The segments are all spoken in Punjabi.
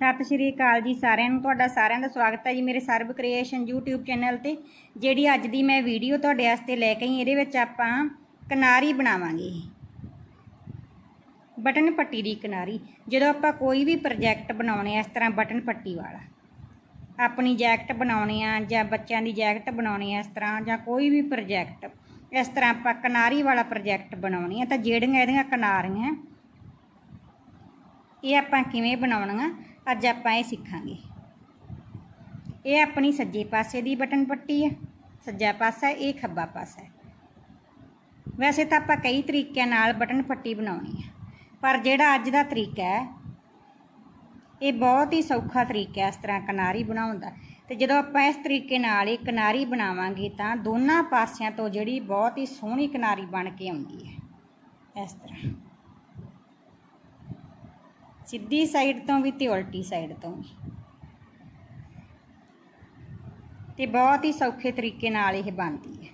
ਸਤਿ ਸ਼੍ਰੀ ਅਕਾਲ ਜੀ ਸਾਰਿਆਂ ਨੂੰ, ਤੁਹਾਡਾ ਸਾਰਿਆਂ ਦਾ ਸਵਾਗਤ ਹੈ ਜੀ ਮੇਰੇ ਸਰਬ ਕ੍ਰੀਏਸ਼ਨ YouTube ਚੈਨਲ ਤੇ, ਜਿਹੜੀ ਅੱਜ ਦੀ ਮੈਂ ਵੀਡੀਓ ਤੁਹਾਡੇ ਵਾਸਤੇ ਲੈ ਕੇ ਆਈ, ਇਹਦੇ ਵਿੱਚ ਆਪਾਂ ਕਿਨਾਰੀ ਬਣਾਵਾਂਗੇ ਬਟਨ ਪੱਟੀ ਦੀ ਕਿਨਾਰੀ, ਜਦੋਂ ਆਪਾਂ ਕੋਈ ਵੀ ਪ੍ਰੋਜੈਕਟ ਬਣਾਉਣੇ ਆ, ਇਸ ਤਰ੍ਹਾਂ ਬਟਨ ਪੱਟੀ ਵਾਲਾ। ਆਪਣੀ ਜੈਕਟ ਬਣਾਉਣੇ ਆ, ਜਾਂ ਬੱਚਿਆਂ ਦੀ ਜੈਕਟ ਬਣਾਉਣੀ ਆ, ਇਸ ਤਰ੍ਹਾਂ, ਜਾਂ ਕੋਈ ਵੀ ਪ੍ਰੋਜੈਕਟ ਇਸ ਤਰ੍ਹਾਂ ਆਪਾਂ ਕਿਨਾਰੀ ਵਾਲਾ ਪ੍ਰੋਜੈਕਟ ਬਣਾਉਣੀ ਆ, ਤਾਂ ਜਿਹੜੀਆਂ ਇਹਦੀਆਂ ਕਿਨਾਰੀਆਂ, ਇਹ ਆਪਾਂ ਕਿਵੇਂ ਬਣਾਉਣੀਆਂ? ਅੱਜ ਆਪਾਂ ਇਹ ਸਿੱਖਾਂਗੇ। ਇਹ ਆਪਣੀ ਸੱਜੇ ਪਾਸੇ ਦੀ ਬਟਨ ਪੱਟੀ ਹੈ। ਸੱਜਾ ਪਾਸਾ ਇਹ ਖੱਬਾ ਪਾਸਾ ਹੈ। ਵੈਸੇ ਤਾਂ ਆਪਾਂ ਕਈ ਤਰੀਕਿਆਂ ਨਾਲ ਬਟਨ ਪੱਟੀ ਬਣਾਉਣੀ ਹੈ। ਪਰ ਜਿਹੜਾ ਅੱਜ ਦਾ ਤਰੀਕਾ ਹੈ, ਇਹ ਬਹੁਤ ਹੀ ਸੌਖਾ ਤਰੀਕਾ ਹੈ ਇਸ ਤਰ੍ਹਾਂ ਕਿਨਾਰੀ ਬਣਾਉਣ ਦਾ। ਤੇ ਜਦੋਂ ਆਪਾਂ ਇਸ ਤਰੀਕੇ ਨਾਲ ਇਹ ਕਿਨਾਰੀ ਬਣਾਵਾਂਗੇ ਤਾਂ ਦੋਨਾਂ ਪਾਸਿਆਂ ਤੋਂ ਜਿਹੜੀ ਬਹੁਤ ਹੀ ਸੋਹਣੀ ਕਿਨਾਰੀ ਬਣ ਕੇ ਆਉਂਦੀ ਹੈ। ਇਸ ਤਰ੍ਹਾਂ। ਸਿੱਧੀ ਸਾਈਡ ਤੋਂ ਵੀ ਤੇ ਉਲਟੀ ਸਾਈਡ ਤੋਂ ਵੀ। ਤੇ ਬਹੁਤ ਹੀ ਸੌਖੇ ਤਰੀਕੇ ਨਾਲ ਇਹ ਬਣਦੀ ਹੈ।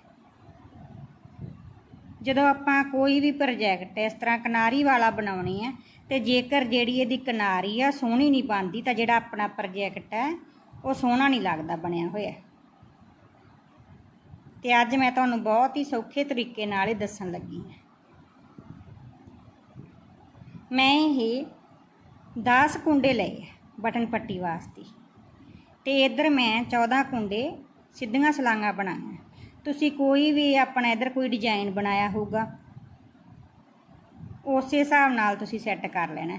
ਜਦੋਂ ਆਪਾਂ ਕੋਈ ਵੀ ਪ੍ਰੋਜੈਕਟ ਇਸ ਤਰ੍ਹਾਂ ਕਿਨਾਰੀ ਵਾਲਾ ਬਣਾਉਣੀ ਹੈ, ਤੇ ਜੇਕਰ ਜਿਹੜੀ ਇਹਦੀ ਕਿਨਾਰੀ ਆ ਸੋਹਣੀ ਨਹੀਂ ਬਣਦੀ, ਤਾਂ ਜਿਹੜਾ ਆਪਣਾ ਪ੍ਰੋਜੈਕਟ ਹੈ, ਉਹ ਸੋਹਣਾ ਨਹੀਂ ਲੱਗਦਾ ਬਣਿਆ ਹੋਇਆ। ਤੇ ਅੱਜ ਮੈਂ ਤੁਹਾਨੂੰ ਬਹੁਤ ਹੀ ਸੌਖੇ ਤਰੀਕੇ ਨਾਲ ਇਹ ਦੱਸਣ ਲੱਗੀ ਹਾਂ। ਮੈਂ ਇਹ 10 ਕੁੰਡੇ ਲਏ ਬਟਨ ਪੱਟੀ ਵਾਸਤੇ। ਤੇ ਇੱਧਰ ਮੈਂ 14 ਕੁੰਡੇ ਸਿੱਧੀਆਂ ਸਲਾਂਗਾ ਬਣਾਈਆਂ। ਤੁਸੀਂ ਕੋਈ ਵੀ ਆਪਣਾ ਇੱਧਰ ਕੋਈ ਡਿਜ਼ਾਈਨ ਬਣਾਇਆ ਹੋਊਗਾ, ਉਸੇ ਹਿਸਾਬ ਨਾਲ ਤੁਸੀਂ ਸੈੱਟ ਕਰ ਲੈਣਾ।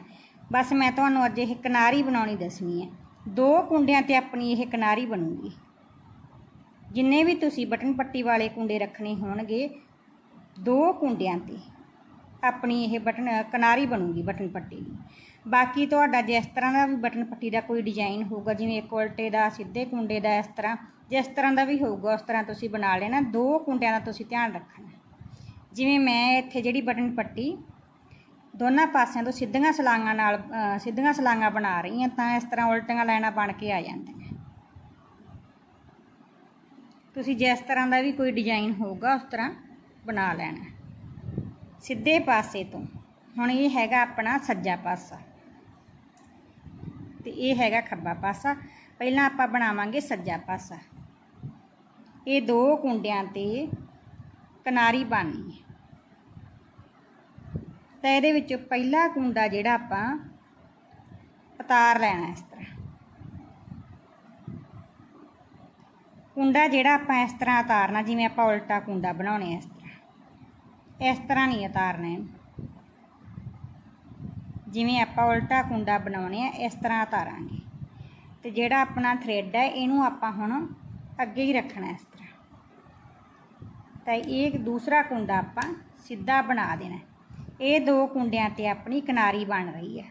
ਬਸ ਮੈਂ ਤੁਹਾਨੂੰ ਅੱਜ ਇਹ ਕਿਨਾਰੀ ਬਣਾਉਣੀ ਦੱਸਣੀ ਹੈ ਦੋ ਕੁੰਡਿਆਂ ਤੇ ਆਪਣੀ ਇਹ ਕਿਨਾਰੀ ਬਣੂਗੀ। ਜਿੰਨੇ ਵੀ ਤੁਸੀਂ ਬਟਨ ਪੱਟੀ ਵਾਲੇ ਕੁੰਡੇ ਰੱਖਣੇ ਹੋਣਗੇ, ਦੋ ਕੁੰਡਿਆਂ ਤੇ ਆਪਣੀ ਇਹ ਬਟਨ ਕਿਨਾਰੀ ਬਣੂਗੀ ਬਟਨ ਪੱਟੀ ਦੀ। ਬਾਕੀ ਤੁਹਾਡਾ ਜਿਸ ਤਰ੍ਹਾਂ ਦਾ ਵੀ ਬਟਨ ਪੱਟੀ ਦਾ ਕੋਈ ਡਿਜ਼ਾਈਨ ਹੋਊਗਾ, ਜਿਵੇਂ ਇੱਕ ਉਲਟੇ ਦਾ, ਸਿੱਧੇ ਕੁੰਡੇ ਦਾ, ਇਸ ਤਰ੍ਹਾਂ, ਜਿਸ ਤਰ੍ਹਾਂ ਦਾ ਵੀ ਹੋਊਗਾ, ਉਸ ਤਰ੍ਹਾਂ ਤੁਸੀਂ ਬਣਾ ਲੈਣਾ। ਦੋ ਕੁੰਡਿਆਂ ਦਾ ਤੁਸੀਂ ਧਿਆਨ ਰੱਖਣਾ। ਜਿਵੇਂ ਮੈਂ ਇੱਥੇ ਜਿਹੜੀ ਬਟਨ ਪੱਟੀ, ਦੋਨਾਂ ਪਾਸਿਆਂ ਤੋਂ ਸਿੱਧੀਆਂ ਸਲਾਂਗਾਂ ਨਾਲ ਸਿੱਧੀਆਂ ਸਲਾਂਗਾਂ ਬਣਾ ਰਹੀ ਹਾਂ, ਤਾਂ ਇਸ ਤਰ੍ਹਾਂ ਉਲਟੀਆਂ ਲਾਈਨਾਂ ਬਣ ਕੇ ਆ ਜਾਂਦੀਆਂ। ਤੁਸੀਂ ਜਿਸ ਤਰ੍ਹਾਂ ਦਾ ਵੀ ਕੋਈ ਡਿਜ਼ਾਈਨ ਹੋਊਗਾ, ਉਸ ਤਰ੍ਹਾਂ ਬਣਾ ਲੈਣਾ। ਸਿੱਧੇ ਪਾਸੇ ਤੋਂ। ਹੁਣ ਇਹ ਹੈਗਾ ਆਪਣਾ ਸੱਜਾ ਪਾਸਾ। ਤੇ ਇਹ ਹੈਗਾ ਖੱਬਾ ਪਾਸਾ। ਪਹਿਲਾਂ ਆਪਾਂ ਬਣਾਵਾਂਗੇ ਸੱਜਾ ਪਾਸਾ। ਇਹ ਦੋ ਕੁੰਡਿਆਂ ਤੇ ਕਿਨਾਰੀ ਬਣਨੀ ਹੈ। ਤਾਂ ਇਹਦੇ ਵਿੱਚੋਂ ਪਹਿਲਾ ਕੁੰਡਾ ਜਿਹੜਾ ਆਪਾਂ ਉਤਾਰ ਲੈਣਾ ਇਸ ਤਰ੍ਹਾਂ। ਕੁੰਡਾ ਜਿਹੜਾ ਆਪਾਂ ਇਸ ਤਰ੍ਹਾਂ ਉਤਾਰਨਾ, ਜਿਵੇਂ ਆਪਾਂ ਉਲਟਾ ਕੁੰਡਾ ਬਣਾਉਣੇ ਇਸ ਤਰ੍ਹਾਂ। ਇਸ ਤਰ੍ਹਾਂ ਨਹੀਂ ਉਤਾਰਨਾ ਇਹਨੂੰ। ਜਿਵੇਂ ਆਪਾਂ ਉਲਟਾ ਕੁੰਡਾ ਬਣਾਉਣੇ ਆ, ਇਸ ਤਰ੍ਹਾਂ ਉਤਾਰਾਂਗੇ। ਤੇ ਜਿਹੜਾ ਆਪਣਾ ਥ੍ਰੈਡ ਹੈ, ਇਹਨੂੰ ਆਪਾਂ ਹੁਣ ਅੱਗੇ ਹੀ ਰੱਖਣਾ ਇਸ ਤਰ੍ਹਾਂ। ਤਾਂ ਇਹ ਦੂਸਰਾ ਕੁੰਡਾ ਆਪਾਂ ਸਿੱਧਾ ਬਣਾ ਦੇਣਾ। ਇਹ ਦੋ ਕੁੰਡਿਆਂ ਤੇ ਆਪਣੀ ਕਿਨਾਰੀ ਬਣ ਰਹੀ ਹੈ।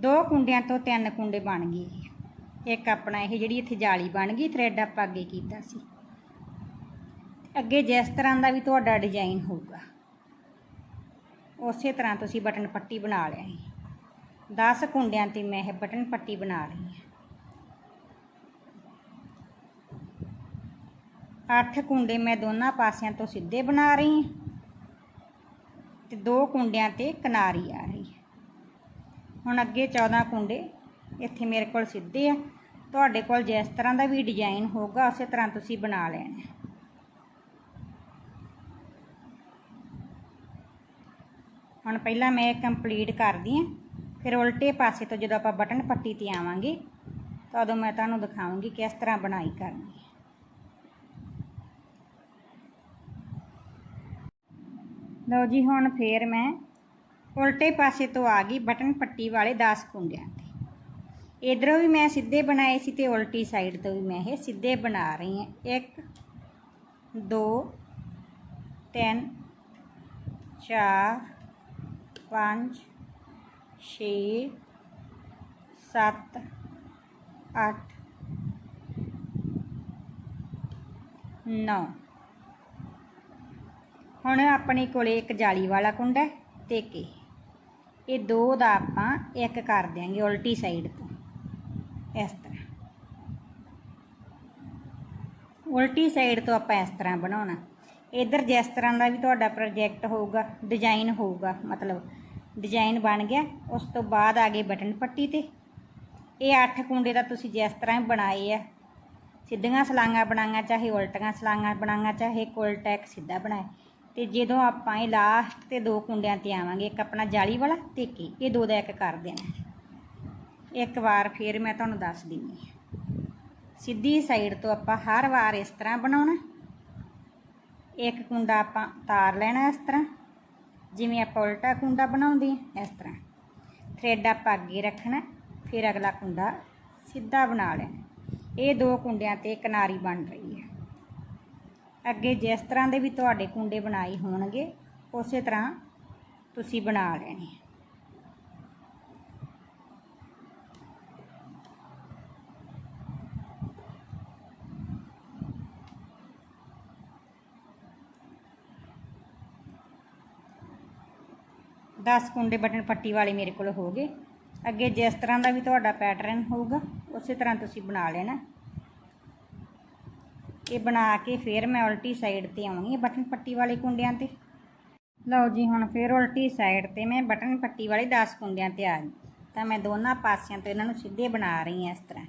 ਦੋ ਕੁੰਡਿਆਂ ਤੋਂ ਤਿੰਨ ਕੁੰਡੇ ਬਣ ਗਏ ਜੀ। ਇੱਕ ਆਪਣਾ ਇਹ ਜਿਹੜੀ ਇੱਥੇ ਜਾਲੀ ਬਣ ਗਈ ਥ੍ਰੈਡ ਆਪਾਂ ਅੱਗੇ ਕੀਤਾ ਸੀ। ਅੱਗੇ ਜਿਸ ਤਰ੍ਹਾਂ ਦਾ ਵੀ ਤੁਹਾਡਾ ਡਿਜ਼ਾਈਨ ਹੋਊਗਾ, ਉਸੇ ਤਰ੍ਹਾਂ ਤੁਸੀਂ ਬਟਨ ਪੱਟੀ ਬਣਾ ਲਿਆ ਲੈਣੀ 10 ਕੁੰਡਿਆਂ ਤੇ ਮੈਂ ਇਹ ਬਟਨ ਪੱਟੀ ਬਣਾ ਰਹੀ ਹਾਂ। 8 ਕੁੰਡੇ ਮੈਂ ਦੋਨਾਂ ਪਾਸਿਆਂ ਤੋਂ ਸਿੱਧੇ ਬਣਾ ਰਹੀ ਹਾਂ ਤੇ ਦੋ ਕੁੰਡਿਆਂ ਤੇ ਕਿਨਾਰੀ ਆ ਰਹੀ ਹੈ। ਹੁਣ ਅੱਗੇ 14 ਕੁੰਡੇ ਇੱਥੇ ਮੇਰੇ ਕੋਲ ਸਿੱਧੇ ਆ। ਤੁਹਾਡੇ ਕੋਲ ਜਿਸ ਤਰ੍ਹਾਂ ਦਾ ਵੀ ਡਿਜ਼ਾਈਨ ਹੋਊਗਾ, ਉਸੇ ਤਰ੍ਹਾਂ ਤੁਸੀਂ ਬਣਾ ਲੈਣਾ ਹੁਣ ਪਹਿਲਾਂ ਮੈਂ ਇਹ ਕੰਪਲੀਟ ਕਰਦੀ ਹਾਂ। ਫਿਰ ਉਲਟੇ ਪਾਸੇ ਤੋਂ ਜਦੋਂ ਆਪਾਂ ਬਟਨ ਪੱਟੀ ਤੇ ਆਵਾਂਗੇ ਤਾਂ ਉਦੋਂ ਮੈਂ ਤੁਹਾਨੂੰ ਦਿਖਾਵਾਂਗੀ ਕਿਸ ਤਰ੍ਹਾਂ ਬਣਾਈ ਕਰਨੀ ਹੈ। ਲਓ ਜੀ, ਹੁਣ ਫੇਰ ਮੈਂ ਉਲਟੇ ਪਾਸੇ ਤੋਂ ਆ ਗਈ ਬਟਨ ਪੱਟੀ ਵਾਲੇ 10 ਕੁੰਡਿਆਂ ਤੇ। ਇਧਰੋਂ ਵੀ ਮੈਂ ਸਿੱਧੇ ਬਣਾਏ ਸੀ ਤੇ ਉਲਟੀ ਸਾਈਡ ਤੋਂ ਵੀ ਮੈਂ ਇਹ ਸਿੱਧੇ ਬਣਾ ਰਹੀ ਹਾਂ। 1 2 3 4 5 6 7 8 9 ਹੁਣ ਆਪਣੇ ਕੋਲੇ ਇੱਕ ਜਾਲੀ ਵਾਲਾ ਕੁੰਡਾ ਹੈ ਤੇ ਇੱਕ ਇਹ। ਇਹ ਦੋ ਦਾ ਆਪਾਂ ਇੱਕ ਕਰ ਦਿਆਂਗੇ ਉਲਟੀ ਸਾਈਡ ਤੋਂ, ਇਸ ਤਰ੍ਹਾਂ। ਉਲਟੀ ਸਾਈਡ ਤੋਂ ਆਪਾਂ ਇਸ ਤਰ੍ਹਾਂ ਬਣਾਉਣਾ। ਇਧਰ ਜਿਸ ਤਰ੍ਹਾਂ ਦਾ ਵੀ ਤੁਹਾਡਾ ਪ੍ਰੋਜੈਕਟ ਹੋਊਗਾ ਡਿਜ਼ਾਈਨ ਹੋਊਗਾ, ਮਤਲਬ ਡਿਜ਼ਾਈਨ ਬਣ ਗਿਆ, ਉਸ ਤੋਂ ਬਾਅਦ ਆ ਗਏ ਬਟਨ ਪੱਟੀ ਤੇ। ਇਹ ਅੱਠ ਕੁੰਡੇ ਤਾਂ ਤੁਸੀਂ ਜਿਸ ਤਰ੍ਹਾਂ ਬਣਾਏ ਆ। ਸਿੱਧੀਆਂ ਸਲਾਂਗਾ ਬਣਾਈਆਂ, ਚਾਹੇ ਉਲਟੀਆਂ ਸਲਾਂਗਾ ਬਣਾਈਆਂ, ਚਾਹੇ ਉਲਟਾ ਇੱਕ ਸਿੱਧਾ ਬਣਾਏ ਤੇ ਜਦੋਂ ਆਪਾਂ ਇਹ ਲਾਸਟ ਤੇ ਦੋ ਕੁੰਡਿਆਂ ਤੇ ਆਵਾਂਗੇ, ਇੱਕ ਆਪਣਾ ਜਾਲੀ ਵਾਲਾ ਤੇ ਇੱਕ ਇਹ। ਦੋ ਦਾ ਇੱਕ ਕਰ ਦੇਣਾ। ਇੱਕ ਵਾਰ ਫਿਰ ਮੈਂ ਤੁਹਾਨੂੰ ਦੱਸ ਦਿੰਨੀ ਸਿੱਧੀ ਸਾਈਡ ਤੋਂ ਆਪਾਂ ਹਰ ਵਾਰ ਇਸ ਤਰ੍ਹਾਂ ਬਣਾਉਣਾ। ਇੱਕ ਕੁੰਡਾ ਆਪਾਂ ਤਾਰ ਲੈਣਾ ਇਸ ਤਰ੍ਹਾਂ। ਜਿਵੇਂ ਆਪਾਂ ਉਲਟਾ ਕੁੰਡਾ ਬਣਾਉਂਦੇ ਹਾਂ, ਇਸ ਤਰ੍ਹਾਂ। ਥ੍ਰੈਡ ਆਪਾਂ ਅੱਗੇ ਰੱਖਣਾ ਫਿਰ ਅਗਲਾ ਕੁੰਡਾ ਸਿੱਧਾ ਬਣਾ ਲੈਣਾ ਇਹ ਦੋ ਕੁੰਡਿਆਂ ਤੇ ਕਿਨਾਰੀ ਬਣ ਰਹੀ ਹੈ। ਅੱਗੇ ਜਿਸ ਤਰ੍ਹਾਂ ਦੇ ਵੀ ਤੁਹਾਡੇ ਕੁੰਡੇ ਬਣਾਏ ਹੋਣਗੇ, ਉਸੇ ਤਰ੍ਹਾਂ ਤੁਸੀਂ ਬਣਾ ਲੈਣੇ ਦਸ ਕੁੰਡੇ ਬਟਨ ਪੱਟੀ ਵਾਲੇ ਮੇਰੇ ਕੋਲ ਹੋ ਗਏ। ਅੱਗੇ ਜਿਸ ਤਰ੍ਹਾਂ ਦਾ ਵੀ ਤੁਹਾਡਾ ਪੈਟਰਨ ਹੋਊਗਾ, ਉਸੇ ਤਰ੍ਹਾਂ ਤੁਸੀਂ ਬਣਾ ਲੈਣਾ। ਇਹ ਬਣਾ ਕੇ ਫਿਰ ਮੈਂ ਉਲਟੀ ਸਾਈਡ ਤੇ ਆਉਣੀ ਹੈ ਬਟਨ ਪੱਟੀ ਵਾਲੇ ਕੁੰਡਿਆਂ ਤੇ। ਲਓ ਜੀ, ਹੁਣ ਫਿਰ ਉਲਟੀ ਸਾਈਡ ਤੇ ਮੈਂ ਬਟਨ ਪੱਟੀ ਵਾਲੇ 10 ਕੁੰਡਿਆਂ ਤੇ ਆ ਗਈ। ਤਾਂ ਮੈਂ ਦੋਨਾਂ ਪਾਸਿਆਂ ਤੋਂ ਇਹਨਾਂ ਨੂੰ ਸਿੱਧੇ ਬਣਾ ਰਹੀ ਹਾਂ ਇਸ ਤਰ੍ਹਾਂ।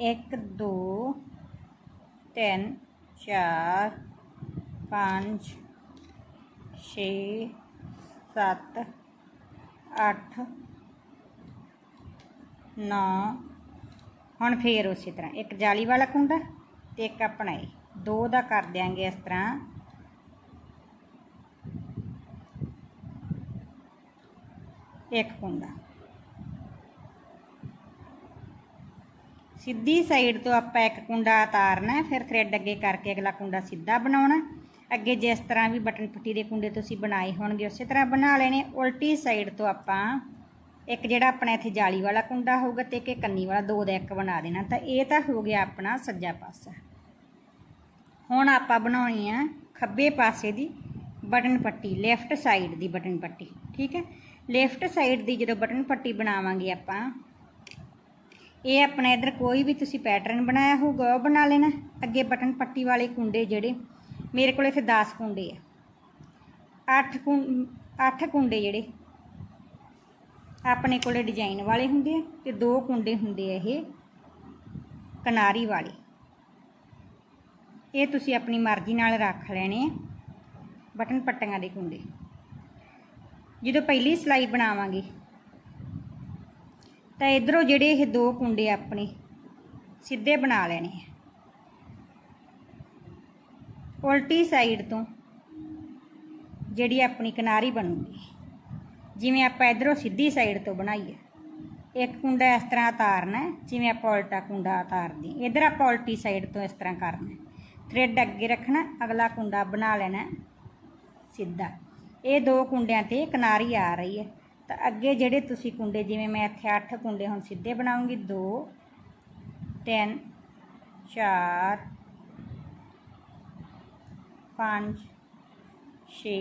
1 2 3 4 5 6 7 8 9 ਹੁਣ ਫੇਰ ਉਸੇ ਤਰ੍ਹਾਂ, ਇੱਕ ਜਾਲੀ ਵਾਲਾ ਕੁੰਡਾ ਤੇ ਇੱਕ ਆਪਣਾ ਇਹ। ਦੋ ਦਾ ਕਰ ਦਿਆਂਗੇ ਇਸ ਤਰ੍ਹਾਂ। ਇੱਕ ਕੁੰਡਾ ਸਿੱਧੀ ਸਾਈਡ ਤੋਂ ਆਪਾਂ ਇੱਕ ਕੁੰਡਾ ਉਤਾਰਨਾ, ਫਿਰ ਥ੍ਰੈਡ ਅੱਗੇ ਕਰਕੇ ਅਗਲਾ ਕੁੰਡਾ ਸਿੱਧਾ ਬਣਾਉਣਾ। ਅੱਗੇ ਜਿਸ ਤਰ੍ਹਾਂ ਵੀ ਬਟਨ ਪੱਟੀ ਦੇ ਕੁੰਡੇ ਤੁਸੀਂ ਬਣਾਏ ਹੋਣਗੇ, ਉਸੇ ਤਰ੍ਹਾਂ ਬਣਾ ਲੈਣੇ। ਉਲਟੀ ਸਾਈਡ ਤੋਂ ਆਪਾਂ ਇੱਕ ਜਿਹੜਾ ਆਪਣਾ ਇੱਥੇ ਜਾਲੀ ਵਾਲਾ ਕੁੰਡਾ ਹੋਊਗਾ ਤੇ ਇੱਕ ਇਹ ਕੰਨੀ ਵਾਲਾ, ਦੋ ਦਾ ਇੱਕ ਬਣਾ ਦੇਣਾ। ਤਾਂ ਇਹ ਤਾਂ ਹੋ ਗਿਆ ਆਪਣਾ ਸੱਜਾ ਪਾਸਾ। ਹੁਣ ਆਪਾਂ ਬਣਾਉਣੀ ਆ ਖੱਬੇ ਪਾਸੇ ਦੀ ਬਟਨ ਪੱਟੀ ਲੈਫਟ ਸਾਈਡ ਦੀ ਬਟਨ ਪੱਟੀ, ਠੀਕ ਹੈ? ਲੈਫਟ ਸਾਈਡ ਦੀ ਜਦੋਂ ਬਟਨ ਪੱਟੀ ਬਣਾਵਾਂਗੇ ਆਪਾਂ, ਇਹ ਆਪਣਾ ਇਧਰ ਕੋਈ ਵੀ ਤੁਸੀਂ ਪੈਟਰਨ ਬਣਾਇਆ ਹੋਊਗਾ, ਉਹ ਬਣਾ ਲੈਣਾ। ਅੱਗੇ ਬਟਨ ਪੱਟੀ ਵਾਲੇ ਕੁੰਡੇ ਜਿਹੜੇ ਮੇਰੇ ਕੋਲ ਇੱਥੇ 10 ਕੁੰਡੇ ਆ। 8 ਕੁੰ 8 ਕੁੰਡੇ ਜਿਹੜੇ ਆਪਣੇ ਕੋਲੇ ਡਿਜ਼ਾਈਨ ਵਾਲੇ ਹੁੰਦੇ ਆ ਤੇ ਦੋ ਕੁੰਡੇ ਹੁੰਦੇ ਆ ਇਹ ਕਨਾਰੀ ਵਾਲੇ। ਇਹ ਤੁਸੀਂ ਆਪਣੀ ਮਰਜ਼ੀ ਨਾਲ ਰੱਖ ਲੈਣੇ ਆ ਬਟਨ ਪੱਟੀਆਂ ਦੇ ਕੁੰਡੇ। ਜਦੋਂ ਪਹਿਲੀ ਸਲਾਈ ਬਣਾਵਾਂਗੇ ਤਾਂ ਇਧਰੋਂ ਜਿਹੜੇ ਇਹ ਦੋ ਕੁੰਡੇ ਆਪਣੇ ਸਿੱਧੇ ਬਣਾ ਲੈਣੇ ਆ। ਉਲਟੀ ਸਾਈਡ ਤੋਂ ਜਿਹੜੀ ਆਪਣੀ ਕਿਨਾਰੀ ਬਣੂਗੀ। ਜਿਵੇਂ ਆਪਾਂ ਇਧਰੋਂ ਸਿੱਧੀ ਸਾਈਡ ਤੋਂ ਬਣਾਈਏ। ਇੱਕ ਕੁੰਡਾ ਇਸ ਤਰ੍ਹਾਂ ਉਤਾਰਨਾ ਜਿਵੇਂ ਆਪਾਂ ਉਲਟਾ ਕੁੰਡਾ ਉਤਾਰਦੇ ਇਧਰ ਆਪਾਂ ਉਲਟੀ ਸਾਈਡ ਤੋਂ ਇਸ ਤਰ੍ਹਾਂ ਕਰਨਾ ਥ੍ਰੈਡ ਅੱਗੇ ਰੱਖਣਾ, ਅਗਲਾ ਕੁੰਡਾ ਬਣਾ ਲੈਣਾ ਸਿੱਧਾ। ਇਹ ਦੋ ਕੁੰਡਿਆਂ ਤੇ ਕਿਨਾਰੀ ਆ ਰਹੀ ਹੈ। ਤਾਂ ਅੱਗੇ ਜਿਹੜੇ ਤੁਸੀਂ ਕੁੰਡੇ, ਜਿਵੇਂ ਮੈਂ ਇੱਥੇ 8 ਕੁੰਡੇ ਹੁਣ ਸਿੱਧੇ ਬਣਾਉਂਗੀ 2 3 4 5 6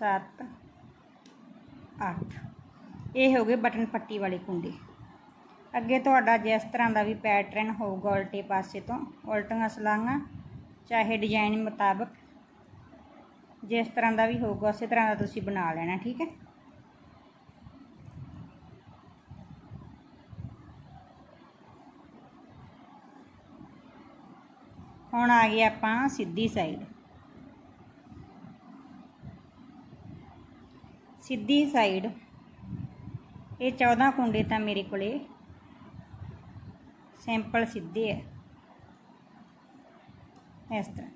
7 8 ਇਹ ਹੋ ਗਏ ਬਟਨ ਪੱਟੀ ਵਾਲੇ ਕੁੰਡੇ। ਅੱਗੇ ਤੁਹਾਡਾ ਜਿਸ ਤਰ੍ਹਾਂ ਦਾ ਵੀ ਪੈਟਰਨ ਹੋਊਗਾ ਉਲਟੇ ਪਾਸੇ ਤੋਂ, ਉਲਟੀਆਂ ਸਲਾਂਘਾਂ ਚਾਹੇ ਡਿਜ਼ਾਈਨ ਮੁਤਾਬਕ, ਜਿਸ ਤਰ੍ਹਾਂ ਦਾ ਵੀ ਹੋਊਗਾ, ਉਸੇ ਤਰ੍ਹਾਂ ਦਾ ਤੁਸੀਂ ਬਣਾ ਲੈਣਾ, ਠੀਕ ਹੈ? ਹੁਣ ਆ ਗਏ ਆਪਾਂ ਸਿੱਧੀ ਸਾਈਡ ਸਿੱਧੀ ਸਾਈਡ ਇਹ 14 ਕੁੰਡੇ ਤਾਂ ਮੇਰੇ ਕੋਲੇ। ਸਿੰਪਲ ਸਿੱਧੇ ਹੈ ਇਸ ਤਰ੍ਹਾਂ।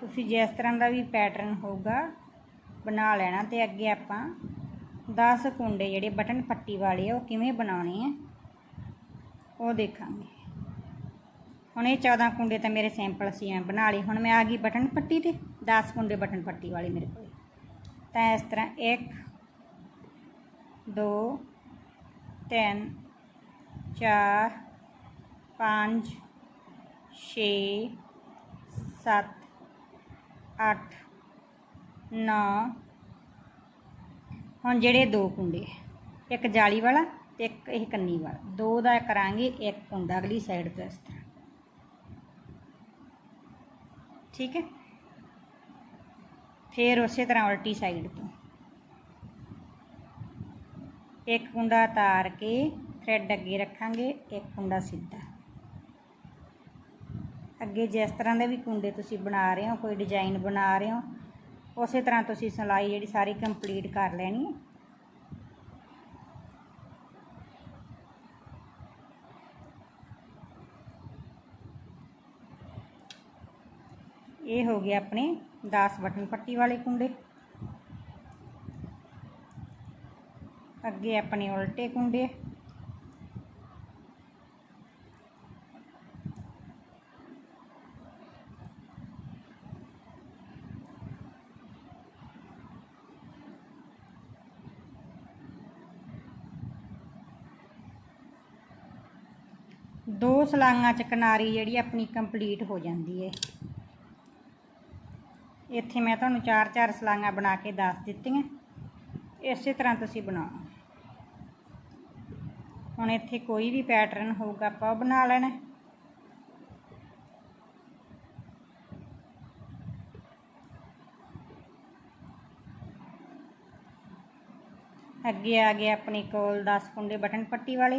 ਤੁਸੀਂ ਜਿਸ ਤਰ੍ਹਾਂ ਦਾ ਵੀ ਪੈਟਰਨ ਹੋਊਗਾ, ਬਣਾ ਲੈਣਾ ਤੇ ਅੱਗੇ ਆਪਾਂ 10 ਕੁੰਡੇ ਜਿਹੜੇ ਬਟਨ ਪੱਟੀ ਵਾਲੇ ਆ, ਉਹ ਕਿਵੇਂ ਬਣਾਉਣੇ ਆ? ਉਹ ਦੇਖਾਂਗੇ। ਹੁਣ ਇਹ 14 ਕੁੰਡੇ ਤਾਂ ਮੇਰੇ ਸੈਂਪਲ ਸੀ ਮੈਂ ਬਣਾ ਲਈ ਹੁਣ ਮੈਂ ਆ ਗਈ ਬਟਨ ਪੱਟੀ ਤੇ 10 ਕੁੰਡੇ ਬਟਨ ਪੱਟੀ ਵਾਲੇ ਮੇਰੇ ਕੋਲ। ਤਾਂ ਇਸ ਤਰ੍ਹਾਂ 1 2 3 4 5 6 7 8 9 ਹੁਣ ਜਿਹੜੇ ਦੋ ਕੁੰਡੇ, ਇੱਕ ਜਾਲੀ ਵਾਲਾ ਤੇ ਇੱਕ ਇਹ ਕੰਨੀ ਵਾਲਾ। ਦੋ ਦਾ ਕਰਾਂਗੇ, ਇੱਕ ਕੁੰਡਾ ਅਗਲੀ ਸਾਈਡ ਤੋਂ ਇਸ ਤਰ੍ਹਾਂ। ਠੀਕ ਹੈ? ਫਿਰ ਉਸੇ ਤਰ੍ਹਾਂ ਉਲਟੀ ਸਾਈਡ ਤੋਂ। ਇੱਕ ਕੁੰਡਾ ਤਾਰ ਕੇ ਥ੍ਰੈਡ ਅੱਗੇ ਰੱਖਾਂਗੇ, ਇੱਕ ਕੁੰਡਾ ਸਿੱਧਾ। ਅੱਗੇ ਜਿਸ ਤਰ੍ਹਾਂ ਦੇ ਵੀ ਕੁੰਡੇ ਤੁਸੀਂ ਬਣਾ ਰਹੇ ਹੋ, ਕੋਈ ਡਿਜ਼ਾਈਨ ਬਣਾ ਰਹੇ ਹੋ, ਉਸੇ ਤਰ੍ਹਾਂ ਤੁਸੀਂ ਸਿਲਾਈ ਜਿਹੜੀ ਸਾਰੀ ਕੰਪਲੀਟ ਕਰ ਲੈਣੀ ਹੈ। ਇਹ ਹੋ ਗਏ ਆਪਣੇ 10 ਬਟਨ ਪੱਟੀ ਵਾਲੇ ਕੁੰਡੇ। ਅੱਗੇ ਆਪਣੇ ਉਲਟੇ ਕੁੰਡੇ। ਦੋ ਸਲਾਈਆਂ ਚ ਕਿਨਾਰੀ ਜਿਹੜੀ ਆਪਣੀ ਕੰਪਲੀਟ ਹੋ ਜਾਂਦੀ ਹੈ ਇੱਥੇ ਮੈਂ ਤੁਹਾਨੂੰ ਚਾਰ ਚਾਰ ਸਲਾਈਆਂ ਬਣਾ ਕੇ ਦੱਸ ਦਿੱਤੀਆਂ। ਇਸੇ ਤਰ੍ਹਾਂ ਤੁਸੀਂ ਬਣਾਓ। ਹੁਣ ਇੱਥੇ ਕੋਈ ਵੀ ਪੈਟਰਨ ਹੋਊਗਾ, ਆਪਾਂ ਉਹ ਬਣਾ ਲੈਣਾ। ਅੱਗੇ ਆ ਗਏ ਆਪਣੇ ਕੋਲ 10 ਕੁੰਡੇ ਬਟਨ ਪੱਟੀ ਵਾਲੇ।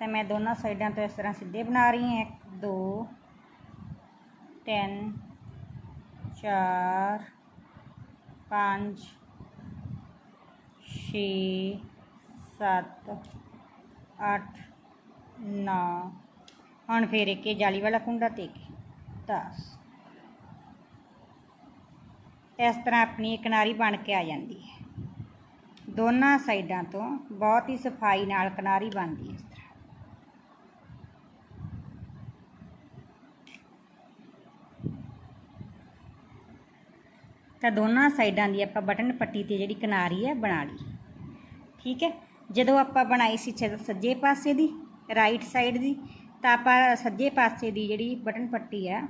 ਤੇ ਮੈਂ ਦੋਨਾਂ ਸਾਈਡਾਂ ਤੋਂ ਇਸ ਤਰ੍ਹਾਂ ਸਿੱਧੇ ਬਣਾ ਰਹੀ ਹਾਂ। 1 2 3 4 5 ਛੇ ਸੱਤ ਅੱਠ ਨੌ ਹੁਣ ਫਿਰ ਇੱਕ ਇਹ ਜਾਲੀ ਵਾਲਾ ਕੁੰਡਾ ਤੇ ਕੇ 10 ਇਸ ਤਰ੍ਹਾਂ ਆਪਣੀ ਇਹ ਕਿਨਾਰੀ ਬਣ ਕੇ ਆ ਜਾਂਦੀ ਹੈ ਦੋਨਾਂ ਸਾਈਡਾਂ ਤੋਂ ਬਹੁਤ ਹੀ ਸਫ਼ਾਈ ਨਾਲ ਕਿਨਾਰੀ ਬਣਦੀ ਹੈ ਤਾਂ ਦੋਨਾਂ ਸਾਈਡਾਂ ਦੀ ਆਪਾਂ ਬਟਨ ਪੱਟੀ ਤੇ ਜਿਹੜੀ ਕਿਨਾਰੀ ਹੈ ਬਣਾ ਲਈ। ਠੀਕ ਹੈ? ਜਦੋਂ ਆਪਾਂ ਬਣਾਈ ਸੀ ਛ- ਸੱਜੇ ਪਾਸੇ ਦੀ ਰਾਈਟ ਸਾਈਡ ਦੀ, ਤਾਂ ਆਪਾਂ ਸੱਜੇ ਪਾਸੇ ਦੀ ਜਿਹੜੀ ਬਟਨ ਪੱਟੀ ਆ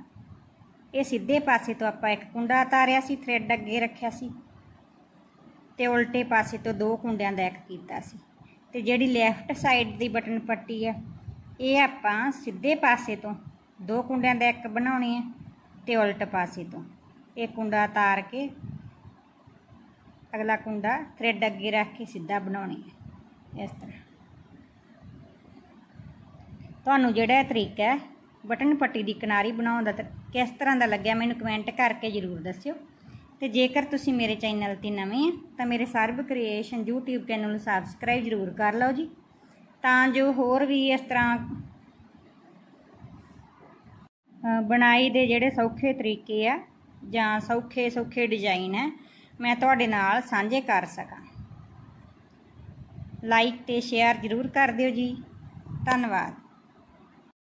ਇਹ ਸਿੱਧੇ ਪਾਸੇ ਤੋਂ ਆਪਾਂ ਇੱਕ ਕੁੰਡਾ ਉਤਾਰਿਆ ਸੀ ਥ੍ਰੈਡ ਅੱਗੇ ਰੱਖਿਆ ਸੀ। ਤੇ ਉਲਟੇ ਪਾਸੇ ਤੋਂ ਦੋ ਕੁੰਡਿਆਂ ਦਾ ਇੱਕ ਕੀਤਾ ਸੀ। ਤੇ ਜਿਹੜੀ ਲੈਫਟ ਸਾਈਡ ਦੀ ਬਟਨ ਪੱਟੀ ਆ ਇਹ ਆਪਾਂ ਸਿੱਧੇ ਪਾਸੇ ਤੋਂ ਦੋ ਕੁੰਡਿਆਂ ਦਾ ਇੱਕ ਬਣਾਉਣੀ ਹੈ ਤੇ ਉਲਟ ਪਾਸੇ ਤੋਂ। ਇਹ ਕੁੰਡਾ ਉਤਾਰ ਕੇ ਅਗਲਾ ਕੁੰਡਾ ਥ੍ਰੈਡ ਅੱਗੇ ਰੱਖ ਕੇ ਸਿੱਧਾ ਬਣਾਉਣੀ ਹੈ ਇਸ ਤਰ੍ਹਾਂ। ਤੁਹਾਨੂੰ ਜਿਹੜਾ ਤਰੀਕਾ ਹੈ ਬਟਨ ਪੱਟੀ ਦੀ ਕਿਨਾਰੀ ਬਣਾਉਣ ਦਾ ਕਿਸ ਤਰ੍ਹਾਂ ਦਾ ਲੱਗਿਆ ਮੈਨੂੰ ਕਮੈਂਟ ਕਰਕੇ ਜ਼ਰੂਰ ਦੱਸਿਓ। ਤੇ ਜੇਕਰ ਤੁਸੀਂ ਮੇਰੇ ਚੈਨਲ ਤੇ ਨਵੇਂ ਆ ਤਾਂ ਮੇਰੇ ਸਰਬ ਕ੍ਰੀਏਸ਼ਨ YouTube ਚੈਨਲ ਨੂੰ ਸਬਸਕ੍ਰਾਈਬ ਜ਼ਰੂਰ ਕਰ ਲਓ ਜੀ। ਤਾਂ ਜੋ ਹੋਰ ਵੀ ਇਸ ਤਰ੍ਹਾਂ ਅ, ਬਣਾਈ ਦੇ ਜਿਹੜੇ ਸੌਖੇ ਤਰੀਕੇ ਆ ਜਾਂ ਸੌਖੇ ਸੌਖੇ ਡਿਜ਼ਾਈਨ ਹੈ, ਮੈਂ ਤੁਹਾਡੇ ਨਾਲ ਸਾਂਝੇ ਕਰ ਸਕਾਂ। ਲਾਈਕ ਤੇ ਸ਼ੇਅਰ ਜ਼ਰੂਰ ਕਰ ਦਿਓ ਜੀ। ਧੰਨਵਾਦ।